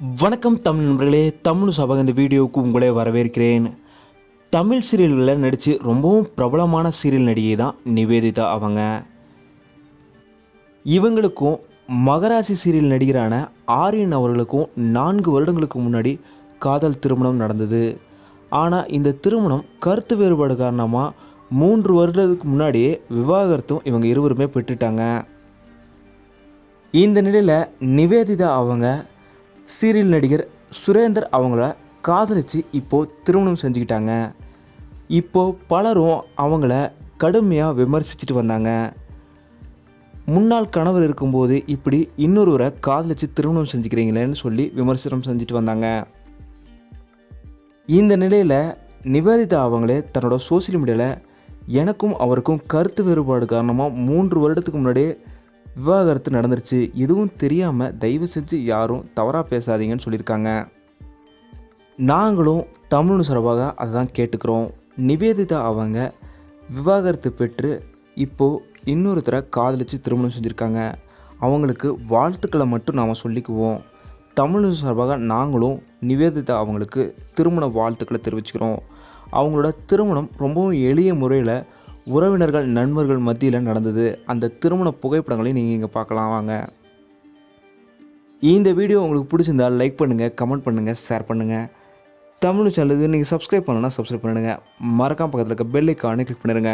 வணக்கம் தமிழ் நண்பர்களே தமிழ் சபக இந்த வீடியோவுக்கு உங்களே வரவேற்கிறேன். தமிழ் சீரியல்களில் நடித்து ரொம்பவும் பிரபலமான சீரியல் நடிகை தான் நிவேதிதா அவங்க. இவங்களுக்கும் மகராசி சீரியல் நடிகரான ஆரியன் அவர்களுக்கும் நான்கு வருடங்களுக்கு முன்னாடி காதல் திருமணம் நடந்தது. ஆனால் இந்த திருமணம் கருத்து வேறுபாடு காரணமாக மூன்று வருடத்துக்கு முன்னாடியே விவாகரத்தும் இவங்க இருவருமே பெற்றுட்டாங்க. இந்த நிலையில் நிவேதிதா அவங்க சீரியல் நடிகர் சுரேந்தர் அவங்கள காதலித்து இப்போது திருமணம் செஞ்சுக்கிட்டாங்க. இப்போது பலரும் அவங்கள கடுமையாக விமர்சிச்சுட்டு வந்தாங்க. முன்னாள் கணவர் இருக்கும்போது இப்படி இன்னொருவரை காதலித்து திருமணம் செஞ்சுக்கிறீங்களேன்னு சொல்லி விமர்சனம் செஞ்சுட்டு வந்தாங்க. இந்த நிலையில் நிவேதிதா அவங்களே தன்னோட சோசியல் மீடியாவில் எனக்கும் அவருக்கும் கருத்து வேறுபாடு காரணமாக மூன்று வருடத்துக்கு முன்னாடியே விவாகரத்து நடந்துருச்சு. எதுவும் தெரியாமல் தயவு செஞ்சு யாரும் தவறாக பேசாதீங்கன்னு சொல்லியிருக்காங்க. நாங்களும் தமிழ் சார்பாக அதை தான் கேட்டுக்கிறோம். நிவேதிதா அவங்க விவாகரத்து பெற்று இப்போது இன்னொருத்தரை காதலித்து திருமணம் செஞ்சுருக்காங்க. அவங்களுக்கு வாழ்த்துக்களை மட்டும் நாம் சொல்லிக்குவோம். தமிழ் சார்பாக நாங்களும் நிவேதிதா அவங்களுக்கு திருமண வாழ்த்துக்களை தெரிவிச்சுக்கிறோம். அவங்களோட திருமணம் ரொம்பவும் எளிய முறையில் உறவினர்கள் நண்பர்கள் மத்தியில் நடந்தது. அந்த திருமண புகைப்படங்களையும் நீங்கள் இங்கே பார்க்கலாம் வாங்க. இந்த வீடியோ உங்களுக்கு பிடிச்சிருந்தால் லைக் பண்ணுங்கள் கமெண்ட் பண்ணுங்கள் ஷேர் பண்ணுங்கள் தமிழ் சேனலுக்கு நீங்கள் சப்ஸ்கிரைப் பண்ணலன்னா சப்ஸ்கிரைப் பண்ணுங்கள் மறக்காம பக்கத்தில் இருக்க பெல் ஐக்கானே கிளிக் பண்ணிடுங்க